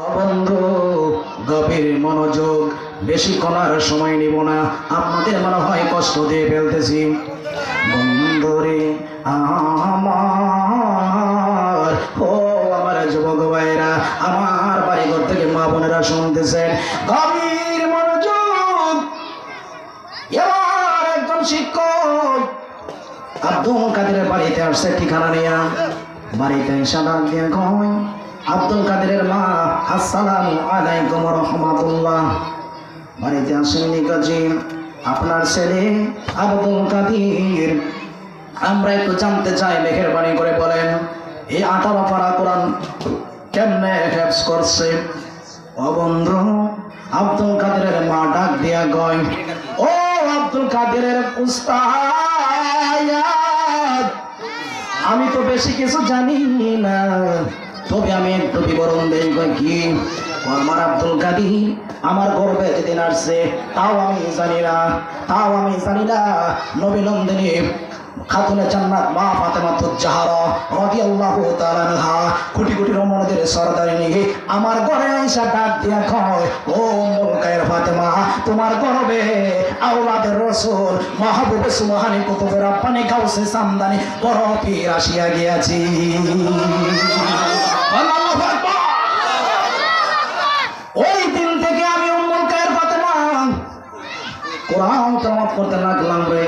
বন্ধু গভীর মনোযোগ, বেশি করার সময় নিব না। আপনাদের মনে হয় কষ্ট দিয়ে ফেলতেছি। বন্ধুরে, আমার, ও আমার যুবক ভাইরা আমার বাড়িঘর থেকে মা বোনেরা শুনতেছেন। গভীর মনোযোগ। এবার একজন শিক্ষক আব্দুল কাদেরের বাড়িতে আসছে ঠিকানা নিয়ে। বাড়িতে ডাক দিয়ে কয় আব্দুল কাদেরের মা, আসসালামু আলাইকুম রহমাতুল্লাহ। বাড়িতে আসেননি আপনার ছেলে আব্দুল কাদির। আমরা একটু জানতে চাই মেঘের বাণী করে বলেন, এই আঠারো পাড়া কোরআন কেমনে হেফস করছে? ও বন্ধু, আব্দুল কাদেরের মা ডাক দিয়া গয় ও আব্দুল কাদেরের উস্তাদ, আমি তো বেশি কিছু জানি না। তবে আমি একটু বিবরণ দেই কি? আমার আব্দুল কাদির আমার গর্বে যেদিন আসছে, তাও আমি জানি না, তাও আমি জানি না। নবী নন্দিনী খাতুনে জান্নাত মা ফাতেমা তুজ্জাহারা রাদিয়াল্লাহু তাআলা আনহা কোটি কোটি রমণদের সরদারিনী আমার ঘরে আইসা ডাক দিয়া কয়, ও উম্মুল ফাতেমা, তোমার গর্বে আওলাদের রাসূল মাহবুব সুবহানি কুতুবে রাব্বানি গাউসে সামদানি বড় পীর আসিয়া গিয়াছি। ওই দিন থেকে আমি উম্মুল কায়ের ফাতেমা। কোরআন করতে লাগলাম রে।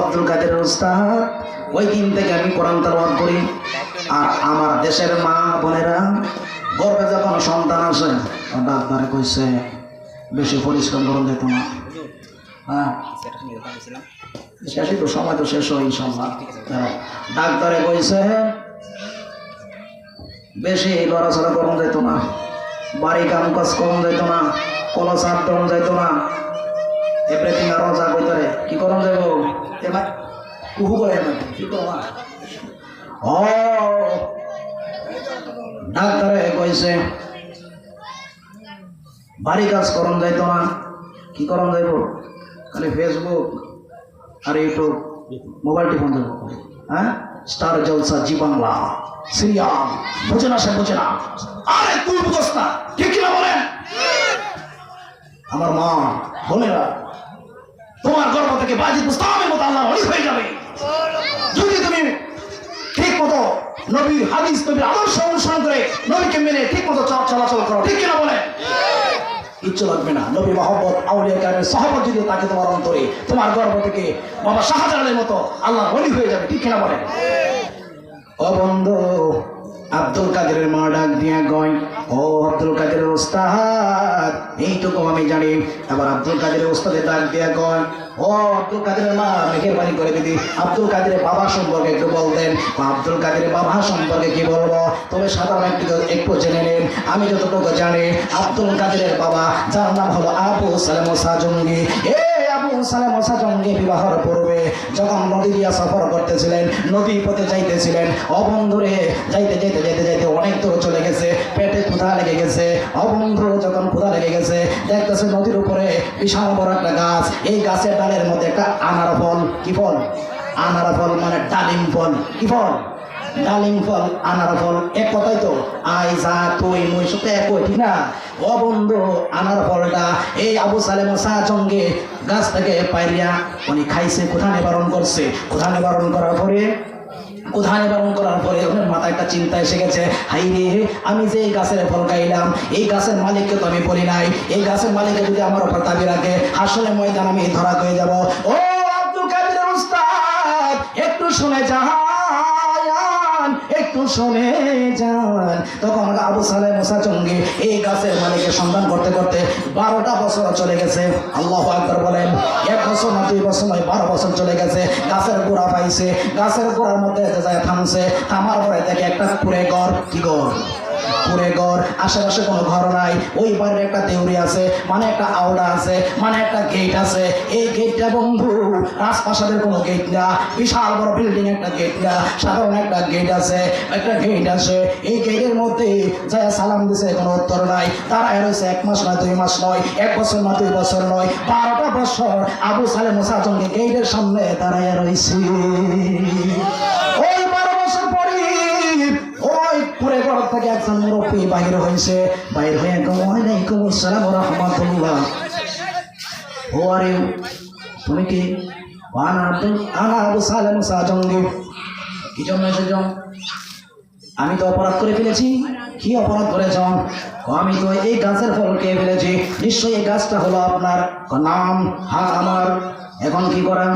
আব্দুল কাদের উস্তাদ, ওই দিন থেকে আমি কোরআন তেলাওয়াত করি। আর আমার দেশের মা বোনেরা, গর্বে যখন সন্তান আসে ডাক্তারে কইছে, বেশি পরিশ্রম করুন যেত না হ্যাঁ? শেষই তো সময় তো শেষ হয় ইনশাল্লাহ। দাঁড়াও। ডাক্তারে কইছে বেশি লড়াচড়া করুন যেত না। বাড়ি কাম কাজ করুন যেত না। কলো চাপ করুন যেত না। এভরিথিং আরও যা কইতারে কি করুন যাইব? এবার কুহু করে এবার কি করবা ও, ডাক্তারে কইছে, বাড়ি কাজ করুন যাইতো না। কি করুন যাইব? খালি ফেসবুক আর ইউটিউব মোবাইল টিফোন যাইব। হ্যাঁ? Star Jalsha Zee Bangla serial, বুঝে না সে বুঝে না। আরে তুই বুঝস না ঠিক কিনা বলেন? আমার মা বোনেরা, তোমার গর্ভ থেকে বাজি মুস্তামের মতো আল্লাহ অলিক হয়ে যাবে। যদি তুমি ঠিক মতো নবীর হাদিস, নবীর আদর্শ অনুসরণ করে নবীকে মেনে ঠিক মতো চল- চলাচল করো, ঠিক কিনা বলে লাগবে না। নবী মোহাম্মদ আউলিয়া সাহাবত যদি তাকে তোমার অন্তরে, তোমার গর্ব থেকে বাবা মতো আল্লাহ বলি হয়ে যাবে, ঠিক কিনা বলে অবন্ধ বন্ধু, আব্দুল কাদেরের মা ডাক দিয়া গয় ও আব্দুল কাদেরের ওস্তাদ, এইটুকু আমি জানি। আবার আব্দুল কাদেরের ওস্তাদের ডাক দিয়া গয় ও আব্দুল কাদের মা করে দিদি। আব্দুল কাদের বাবা সম্পর্কে একটু বলতেন। বা আব্দুল কাদের বাবা সম্পর্কে কি বলব? তবে সাধারণ একটু একটু জেনে নিন। আমি যতটুকু জানি, আব্দুল কাদের বাবা, যার নাম হলো আবু সালেম সাজঙ্গি এ সাজঙ্গি বিবাহর পূর্বে যখন নদী দিয়া সফর করতেছিলেন, নদী পথে যাইতেছিলেন অবন্ধুরে যাইতে যাইতে যাইতে যাইতে অনেক দূর চলে গেছে, পেটে ক্ষুধা লেগে গেছে। অবন্ধু যখন ক্ষুধা লেগে গেছে, দেখতেছে নদীর উপরে বিশাল বড় একটা গাছ। এই গাছের ডালের মধ্যে একটা আনার ফল, কি ফল? আনার ফল মানে ডালিম ফল, কি ফল? ডালিম ফল, আনার ফল, এক কথাই তো। আই যা তুই, মুই সাথে একই, ঠিক না? ও বন্ধু, আনার ফলটা এই আবু সালেম শাহ জঙ্গে গাছ থেকে পাইরিয়া উনি খাইছে, কোথা নিবারণ করছে? কোথা নিবারণ করার পরে? কোথা নিবারণ করার পরে ওনার মাথায় একটা চিন্তা এসে গেছে। হাই রে, আমি যে এই গাছের ফল খাইলাম, এই গাছের মালিককে তো আমি বলি নাই। এই গাছের মালিককে যদি আমার উপর দাবি রাখে আসলে ময়দান আমি ধরা হয়ে যাব। ও আব্দুল কাদের উস্তাদ, একটু শুনে যান একটু শুনে যান। তখন আবু সালে মুসা চঙ্গি এই গাছের মালিকের সন্ধান করতে করতে বারোটা বছর চলে গেছে। আল্লাহ আকবর বলেন, এক বছর না দুই বছর নয়, বারো বছর চলে গেছে। গাছের গোড়া পাইছে। গাছের গোড়ার মধ্যে যায় থামছে, থামার পরে দেখে একটা কুড়ে ঘর। কি ঘর? পুরে ঘর, আশেপাশে কোনো ঘর নাই। ওই বাড়ির একটা দেউরি আছে মানে একটা আওড়া আছে মানে একটা গেট আছে। এই গেটটা বন্ধু, রাজপ্রাসাদের কোনো গেট না। বিশাল বড় বিল্ডিং একটা গেট না। সাধারণ একটা গেট আছে, একটা গেট আছে। এই গেটের মধ্যে যা সালাম দিছে, কোনো উত্তর নাই। তারা রয়েছে এক মাস নয়, দুই মাস নয়, এক বছর না দুই বছর নয়। বারোটা বছর আবু সালে মোসাজনকে গেটের সামনে দাঁড়াইয়া রয়েছে। ওই বারো বছর পুরে ঘর থেকে একজন মুরব্বী বাহির হয়েছে। বাহির হয়ে ওয়ালাইকুম আসসালাম রাহমাতুল্লাহ ও আরে, তুমি কি আনা আব্দুল, আনা আবু সালেম সাজঙ্গি কি জন্য এসেছ? আমি তো অপরাধ করে ফেলেছি। কি অপরাধ করেছ? আমি তো এই গাছের ফল খেয়ে ফেলেছি। নিশ্চয়ই এই গাছটা হলো আপনার নাম হ্যাঁ আমার। এখন কি করেন?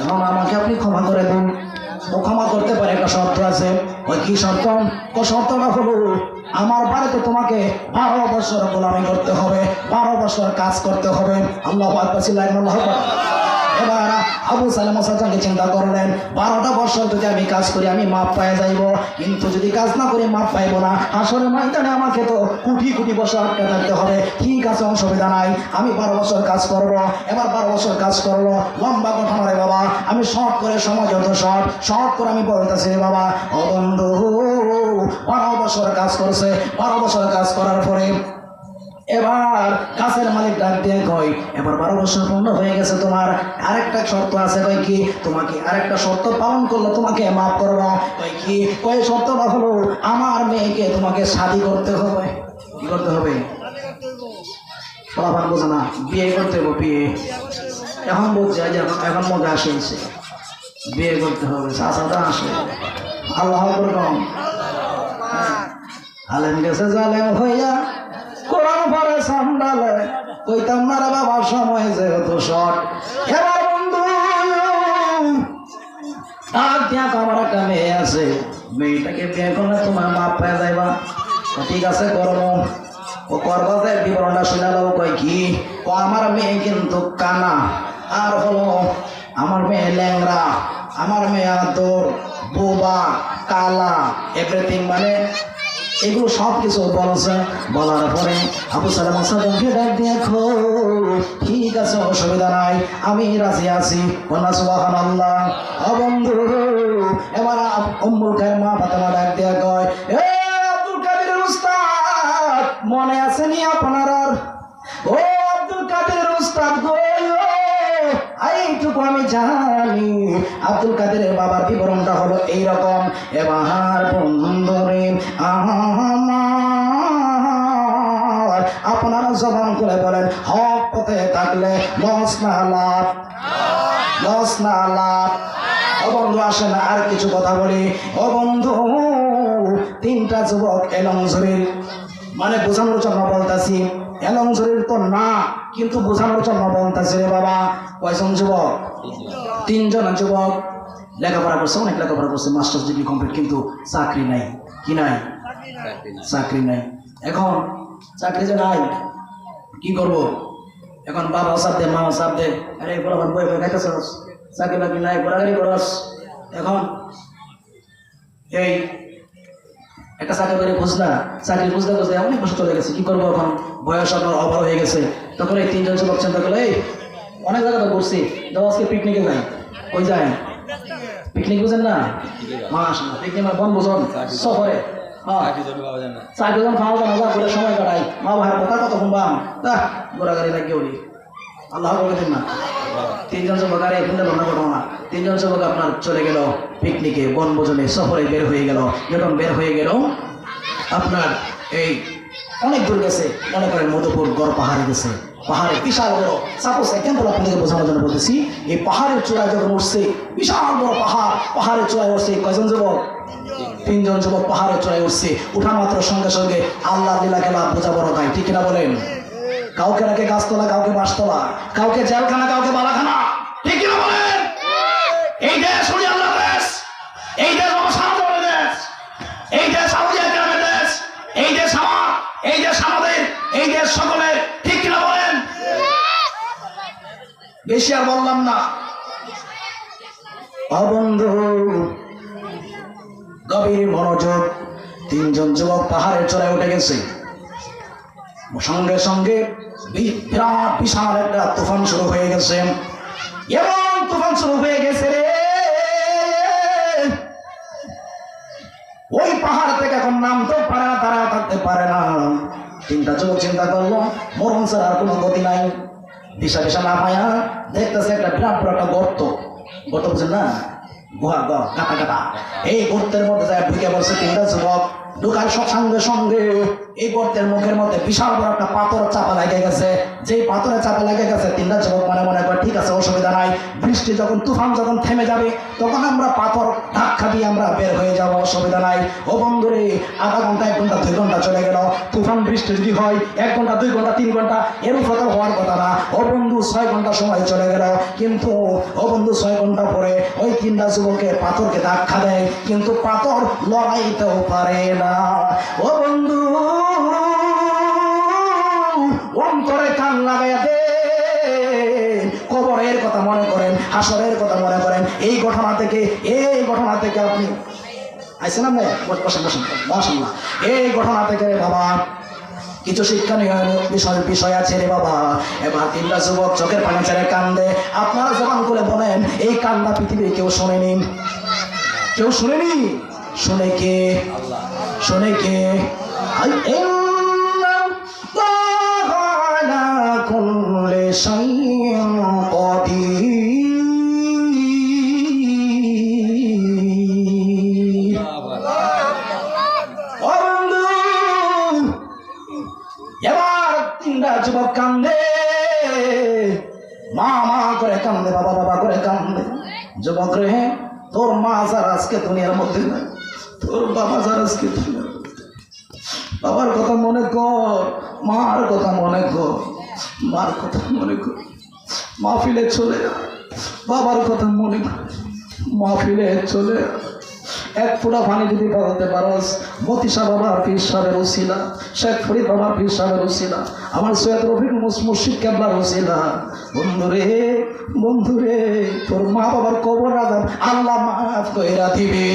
এখন আমাকে আপনি ক্ষমা করে দিন। ক্ষমা করতে পারে, একটা শর্ত আছে। ওই কি শর্ত? ও শর্তটা হলো আমার বাড়িতে তোমাকে বারো বছর গোলামি করতে হবে, বারো বছর কাজ করতে হবে। আল্লাহ আল্লাহ এবার আবু সালাম সাজাকে চিন্তা করলেন, বারোটা বছর যদি আমি কাজ করি, আমি মাপ পাই যাইব। কিন্তু যদি কাজ না করে, মাপ পাইব না। আসলে ময়দানে আমাকে তো কোটি কোটি বছর আটকে থাকতে হবে। ঠিক আছে, অসুবিধা নাই। আমি বারো বছর কাজ করব। এবার বারো বছর কাজ করব লম্বা কথা নয় বাবা, আমি শর্ট করে সময় যত শর্ট শর্ট করে আমি বলতেছি রে বাবা ও বন্ধু বারো বছর কাজ করছে। বারো বছর কাজ করার পরে এবার কাছের মালিক ডাক দিয়ে কই এবার বারো বছর পূর্ণ হয়ে গেছে তোমার। আরেকটা শর্ত আছে কই কি, তোমাকে আরেকটা শর্ত পালন করলে তোমাকে মাফ করব। কই কি কই শর্তটা হলো, আমার মেয়েকে তোমাকে শাদি করতে হবে। কি করতে হবে? ফলাফল বোঝে না, বিয়ে করতে হবে, বিয়ে। এখন বলছে এখন- এখন মজা আসেছে বিয়ে করতে হবে চাষাটা আসে। আল্লাহ করলাম আলেম গেছে জালেম হইয়া কোরআন পরে সান্ডালে কইতাম, না রে বাবার সময় যেহেতু শর্ট এবার বন্ধু, ডাক দিয়া আমার একটা মেয়ে আছে। মেয়েটাকে বিয়ে করলে তোমার মাপ পেয়ে যাইবা। ঠিক আছে, করব। ও করব যে, বিবরণটা শুনে দেবো কই কি? ও আমার মেয়ে কিন্তু কানা। আর হলো আমার মেয়ে ল্যাংরা আমার মেয়ে আদর, বোবা, কালা এভরিথিং মানে এগুলো সব কিছু বলছে বলার পরে আবু সালাম সালামকে ডাক দেখো, ঠিক আছে, অসুবিধা নাই, আমি রাজি আছি। কন্যা সুবাহান আল্লাহ অবন্ধু এবার অম্বুল খায়ের মা ফাতেমা ডাক দিয়া কয়, এ আব্দুল কাদের উস্তাদ, মনে আছে নি আপনার? ও এইটুকু আমি জানি, আব্দুল কাদেরের বাবার বিবরণটা হলো এইরকম। এবার বন্ধুরে আপনারা জবান করে বলেন, হক পথে থাকলে লস না ও বন্ধু, আসেন, আর কিছু কথা বলি। ও বন্ধু, তিনটা যুবক এলং মানে বোঝানোর জন্য বলতাছি এলং শরীর তো না, কিন্তু বোঝানোর জন্য বলতাছি বাবা। কয়জন যুবক? তিনজন যুবক। লেখাপড়া করছে, অনেক লেখাপড়া করছে মাস্টার্স ডিগ্রি কমপ্লিট কিন্তু চাকরি নাই। কি নাই? চাকরি নাই। এখন চাকরি যে নাই, কি করব? এখন বাবা সাপ দে মা সাপ দে। আরে বলো বই বই খাইতেছস চাকরি বাকরি নাই, ঘোরাঘুরি করস? এখন এই একটা চাকরি করে খুঁজলা চাকরি খুঁজতে খুঁজতে অনেক বছর চলে গেছে কি করব এখন? বয়স আপনার অভাব হয়ে গেছে। তখন এই তিনজন যুবক চিন্তা করল এই অনেক জায়গা তো ঘুরছি যাও আজকে পিকনিকে যাই। ওই যায় পিকনিক বুঝেন না? মাস না পিকনিক মানে বন বুঝন সফরে। হ্যাঁ চাকরি যখন খাওয়া যা করে সময় কাটাই। মা ভাইয়ের কথা কত শুনবাম? তা গোড়াগাড়ি লাগিয়ে উড়ি আল্লাহ করে দিন না। তিনজন আর এখানে ঘটনা ঘটনা। তিনজন যুবক আপনার চলে গেল পিকনিকে বনভোজনে, সফরে বের হয়ে গেল। যখন বের হয়ে গেল, আপনার এই অনেক দূর গেছে, মনে করেন মধুপুর গড় পাহাড়ে গেছে। পাহাড়ে বিশাল বড় সাপোজ এক্সাম্পল আপনাকে বোঝানোর জন্য বলতেছি, এই পাহাড়ের চূড়ায় যখন উঠছে, বিশাল বড় পাহাড়, পাহাড়ের চূড়ায় উঠছে কয়জন যুবক? তিনজন যুবক পাহাড়ে চড়ে উঠছে। উঠা মাত্র সঙ্গে সঙ্গে আল্লাহ লীলা খেলা বোঝা বড় ভাই ঠিক না বলেন? কাউকে রাখে গাছতলা, কাউকে বাসতলা কাউকে জেলখানা, কাউকে বালাখানা, ঠিক কিনা বলেন? এই দেশ দেশ। এই দেশ দেশ। এই দেশ আউলিয়া গ্রামের দেশ। এই দেশ আমার, এই দেশ আমাদের, এই দেশ সকলের। ঠিক কিনা বলেন? বেশি আর বললাম না। গভীর তিনজন উঠে গেছে। সঙ্গে বিশাল একটা তুফান শুরু হয়ে গেছে। এবং তুফান শুরু হয়ে গেছে রে। ওই পাহাড় থেকে এখন নামতেও পারে না তারা থাকতে পারে না। তিনটা যুবক চিন্তা করল, মরণ ছাড়া আর কোনো গতি নাই। দিশা দিশা না পায়া দেখতেছে একটা বিরাট বড় একটা গর্ত। গর্ত বুঝেন না? গুহা গ গাতা গাতা এই গর্তের মধ্যে যায় ঢুকে বলছে তিনটা যুবক, ঢুকার সঙ্গে সঙ্গে এই গর্তের মুখের মধ্যে বিশাল বড় একটা পাথর চাপা লেগে গেছে। যেই পাথরে চাপা লেগে গেছে, তিনটা যুবক মনে মনে করে ঠিক আছে, অসুবিধা নাই। বৃষ্টি যখন, তুফান যখন থেমে যাবে, তখন আমরা পাথর ধাক্কা দিয়ে আমরা বের হয়ে যাব, অসুবিধা নাই। ও বন্ধুরে, আধা ঘণ্টা, এক ঘণ্টা, দুই ঘণ্টা চলে গেল। তুফান, বৃষ্টি যদি হয়, এক ঘণ্টা, দুই ঘণ্টা, তিন ঘণ্টা, এর কথা হওয়ার কথা না। ও বন্ধু, ছয় ঘণ্টা সময় চলে গেল। কিন্তু, ও বন্ধু, ছয় ঘণ্টা পরে ওই তিনটা যুবকের পাথরকে ধাক্কা দেয়। কিন্তু পাথর লড়াইতেও পারে না। ও বন্ধু, অন্তরে কান লাগাইয়া দে কথা মনে করেন, হাসরের কথা মনে করেন, এই ঘটনা থেকে, এই ঘটনা থেকে আপনি আইসেন আপনি? বসেন বসেন না এই ঘটনা থেকে বাবা, কিছু শিক্ষণীয় বিষয় বিষয় আছে রে বাবা। এবার তিনটা যুবক চোখের পানি ছেড়ে কান্দে। আপনারা জবান করে বলেন, এই কান্না পৃথিবীর কেউ শোনেনি? কেউ শুনেনি? শুনে কে? শুনে কে? আই যুবক কান্দে মা মা করে কান্দে, বাবা বাবা করে কান্দে যুবক রে, তোর মা যার আজকে দুনিয়ার মধ্যে নাই, তোর বাবা যার আজকে। বাবার কথা মনে কর, মার কথা মনে কর, মার কথা মনে কর মাহফিলে চলে বাবার কথা মনে কর, মাহফিলে চলে। এক ফোঁটা পানি যদি বাড়াতে পারস মতিসা বাবার পীর সাহেবের উসিলা শেখ ফরিদ বাবার পীর সাহেবের উসিলা আমার সৈয়দ রফিক মুর্শিদ কেবলার উসিলা বন্ধুরে বন্ধুরে, তোর মা বাবার কবর রাজার আল্লাহ মাফ কইরা দিবে।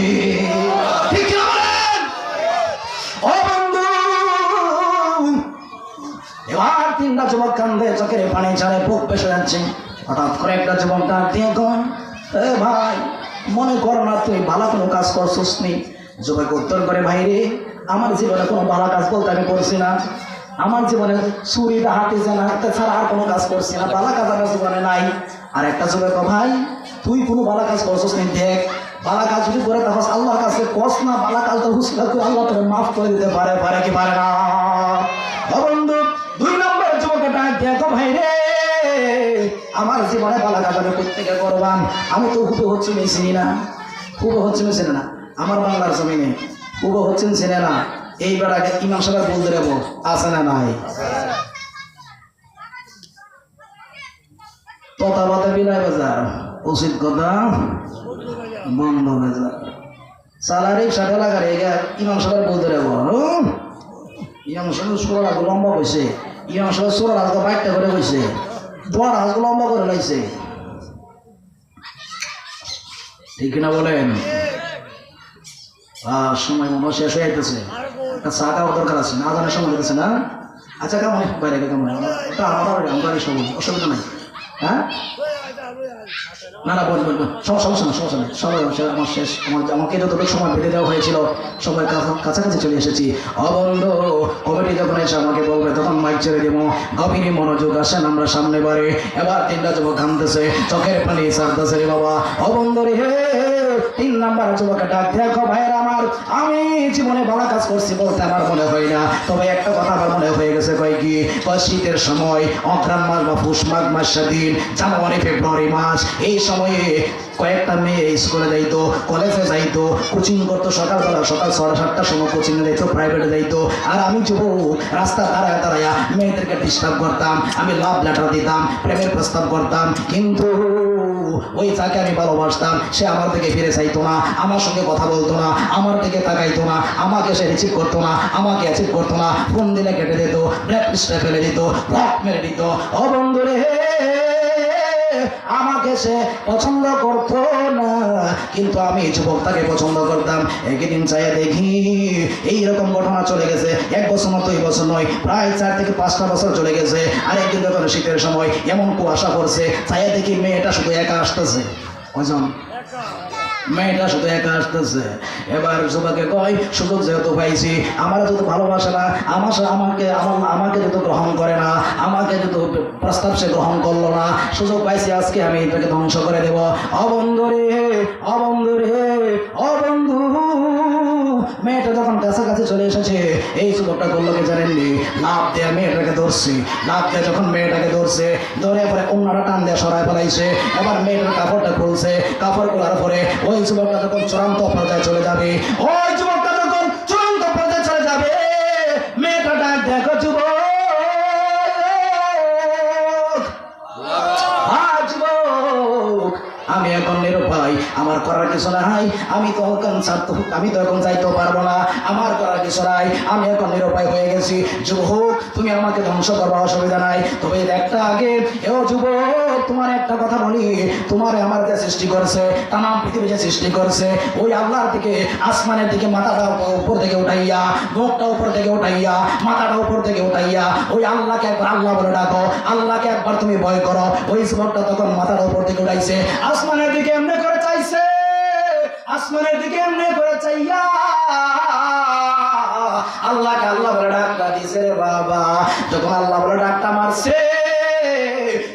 ঠিক? ও বন্ধু, এবার তিনটা যুবক কান্দে, চোখের পানি ছাড়ে বুক বেসে যাচ্ছে। হঠাৎ করে একটা যুবক ডাক দিয়ে কন এ ভাই মনে কর না তুই ভালো কোনো কাজ করছিস নি। যুবক উত্তর করে ভাই রে আমার জীবনে কোনো ভালো কাজ বলতে আমি করছি না। আমার জীবনে চুরি ডাহাতি জানা ছাড়া আর কোনো কাজ করছি না। ভালো কাজ আমার জীবনে নাই। আর একটা যুবক ভাই, তুই কোনো ভালো কাজ করছিস নি, দেখ। ভালো কাজ যদি করে তাহলে আল্লাহর কাছে কস না, ভালো কাজটা হুসলা তুই আল্লাহ তোকে মাফ করে দিতে পারে পারে কি পারে না। বন্ধু, দুই নম্বর যুবকে ডাক দেখো ভাই রে আমার জীবনে কাজ আমি প্রত্যেকে করবাম। আমি তো হুবে হচ্ছে চিনি না। হুবে হচ্ছে চিনি না। আমার বাংলার জমিনে হুবে হচ্ছেন চিনে না। এইবার আগে ইমাম সাহেব বলতে দেবো আছে না নাই? বাজার, উচিত কথা, বন্ধ বাজার। স্যালারি ষাট লাগার এগা ইমাম সাহেব বলতে দেবো? ইমাম সাহেব লম্বা কইছে ইমাম সাহেব লাখ বাইকটা করে কইছে দোয়ার হাত লম্বা করে লাইছে। ঠিক না বলেন? সময় মনে শেষ হয়ে যেতেছে একটা চা খাওয়ার দরকার আছে, না জানার সময় হতেছে না? আচ্ছা কেমন? বাইরে কেমন? আমার অসুবিধা নাই। হ্যাঁ? না না বল বল বল সমস্যা না, সমস্যা নেই সবাই সে- আমার শেষ, আমার, আমাকে যতটুকু সময় বেঁধে দেওয়া হয়েছিল সবাই কাছাকাছি চলে এসেছি। অবন্ধ কমিটি যখন এসে আমাকে বলবে, তখন মাইক ছেড়ে দেবো। গভীর মনোযোগ আসেন আমরা সামনে বারে এবার তিনটা যুবক ঘামতেছে, চোখের পানি সারতেছে রে বাবা। অবন্ধ রে হে তিন নাম্বার যুবকে ডাক দেখো ভাইয়ের আমার, আমি জীবনে ভালো কাজ করছি বলতে আমার মনে হয় না। তবে একটা কথা আমার মনে হয়ে গেছে কয় কি? শীতের সময়, অঘ্রাণ মাস বা পুষ মাঘ মাস স্বাধীন জানুয়ারি, ফেব্রুয়ারি মাস, এই সময়ে কয়েকটা মেয়ে স্কুলে যাইতো, কলেজে যাইতো, কোচিং করতো, সকালবেলা সকাল সাড়ে সাতটার সময় কোচিং এ যাইতো প্রাইভেটে যাইতো। আর আমি যুবক, রাস্তা দাঁড়ায় দাঁড়ায় মেয়েদেরকে ডিস্টার্ব করতাম, আমি লাভ লেটার দিতাম, প্রেমের প্রস্তাব করতাম। কিন্তু ওই তাকে আমি ভালোবাসতাম, সে আমার থেকে ফিরে চাইতো না, আমার সঙ্গে কথা বলতো না, আমার দিকে তাকাইতো না, আমাকে সে রিসিভ করতো না, আমাকে অ্যাচিভ করতো না। ফোন দিলে কেটে দিত ব্ল্যাক ফেলে দিত ব্ল্যাক মেরে দিত। ও বন্ধুরে আমাকে সে পছন্দ করতো না। কিন্তু আমি যুবক তাকে পছন্দ করতাম। একদিন চাইয়া দেখি এইরকম ঘটনা চলে গেছে। এক বছর না দুই বছর নয়, প্রায় চার থেকে পাঁচটা বছর চলে গেছে। আর একদিন যখন শীতের সময় এমন কুয়াশা পড়ছে চাই দেখি মেয়েটা শুধু একা আসতেছে। কজন মেয়েটা শুধু একা আসতেছে। এবার সুবাকে কয়, সুযোগ যেহেতু পাইছি ভালোবাসে না, আমার আমাকে আমাকে যেহেতু গ্রহণ করে না, আমাকে যেহেতু প্রস্তাব সে গ্রহণ করল না, সুযোগ পাইছি, আজকে আমি এটাকে ধ্বংস করে দেব। অবন্ধু রে অবন্ধু রে অবন্ধু মেয়েটা যখন কাছাকাছি চলে এসেছে, এই যুবকটা করল জানেননি লাভ দেয়া মেয়েটাকে ধরছি। লাভ দেয়া যখন মেয়েটাকে ধরছে, ধরে পরে অন্যটা টান দেওয়া সরাই ফেলাইছে। এবার মেয়েটার কাপড়টা খুলছে কাপড় খোলার পরে ওই যুবকটা যখন চূড়ান্ত পর্যায়ে চলে যাবে, ওই যুবকটা যখন চূড়ান্ত পর্যায়ে চলে যাবে, মেয়েটা ডাক দেখো যুবক। আমার করার কিছু নাই, আমি তো এখন আমি তো এখন যাইতেও পারব না। আমার করার কিছু নাই, আমি এখন নিরুপায় হয়ে গেছি। যুবক, তুমি আমাকে ধ্বংস করবার অসুবিধা নাই। তবে একটা আগে, এও যুবক, তোমার একটা কথা বলি। তোমার আমার যে সৃষ্টি করছে তাম পৃথিবী যে সৃষ্টি করছে, ওই আল্লাহর দিকে, আসমানের দিকে মাথাটা উপর থেকে উঠাইয়া মুখটা উপর থেকে উঠাইয়া, মাথাটা উপর থেকে উঠাইয়া, ওই আল্লাহকে একবার আল্লাহ বলে ডাকো। আল্লাহকে একবার তুমি ভয় করো। ওই যুবকটা তখন মাথাটা উপর থেকে উঠাইছে। আসমানের দিকে এমনি করে আসমানের দিকে এমনি করে চাইয়া আল্লাহকে আল্লাহ বলে ডাক্তার দিছে বাবা। যখন আল্লাহ বলে ডাকটা মারছে,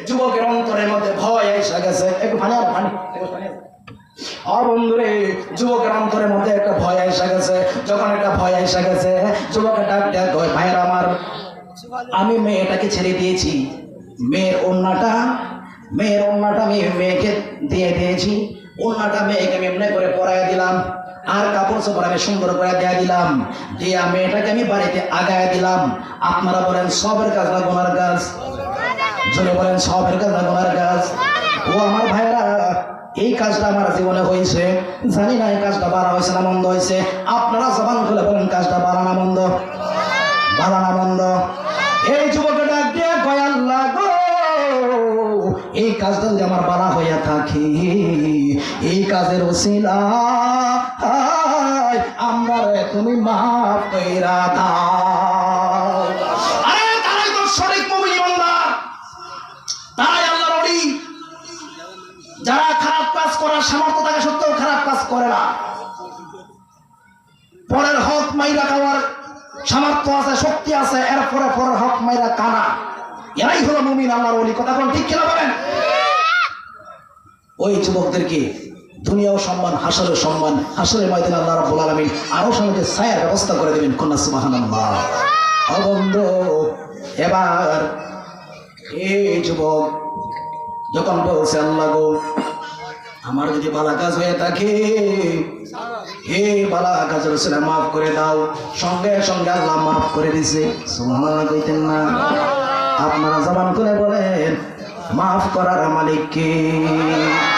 যুবকের অন্তরের মধ্যে ভয় এসে গেছে। একটু পানি একটু আর। বন্ধুরে, যুবকের অন্তরের মধ্যে একটা ভয় এসে গেছে। যখন একটা ভয় এসে গেছে, যুবকের ডাক হয় ভাইয়ের, আমার, আমি মেয়েটাকে ছেড়ে দিয়েছি। মেয়ের অন্যটা মেয়ের অন্যটা আমি মেয়েকে দিয়ে দিয়েছি। অন্যটা মেয়েকে আমি এমনি করে পরাই দিলাম, আর কাপড় চোপড় আমি সুন্দর করে দেয়া দিলাম। দিয়া মেয়েটাকে আমি বাড়িতে আগায় দিলাম। আপনারা বলেন, সবের কাজ না গোনার কাজ? জনে বলেন, সবের কাজ না গোনার কাজ? ও আমার ভাইরা এই কাজটা আমার জীবনে হয়েছে। জানি না এই কাজটা বাড়া হয়েছে না মন্দ হয়েছে। আপনারা জবান খুলে বলেন, কাজটা বাড়া না মন্দ? বাড়া না মন্দ? কাজটা যদি আমার বাড়া হইয়া থাকে, এই কাজের ওসিলা আমরা তুমি মাফ কইরা যারা খারাপ কাজ করার সামর্থ্য থাকে সত্ত্বেও খারাপ কাজ করে না। পরের হক মাইরা খাওয়ার সামর্থ্য আছে, শক্তি আছে, এরপরে পরের হক মাইরা কানা। এরাই হলো মুমিন, আল্লাহর ওলি। কথা কোন ঠিক কিনা বলেন? ওই যুবকদেরকে দুনিয়াও সম্মান হাসরের সম্মান হাসরের ময়দানে আল্লাহ রাব্বুল আলামিন আরও সঙ্গে ছায়ার ব্যবস্থা করে দেবেন কন্যা সুবহানাল্লাহ। অবন্ধ এবার এই যুবক যখন বলছে আল্লাহ গো আমার যদি বালা কাজ হয়ে থাকে হে বালা কাজ রসুল মাফ করে দাও। সঙ্গে সঙ্গে আল্লাহ মাফ করে দিছে সুবহানাল্লাহ কইতেন না। আপনারা জবান করে বলেন মাফ করার মালিক কে?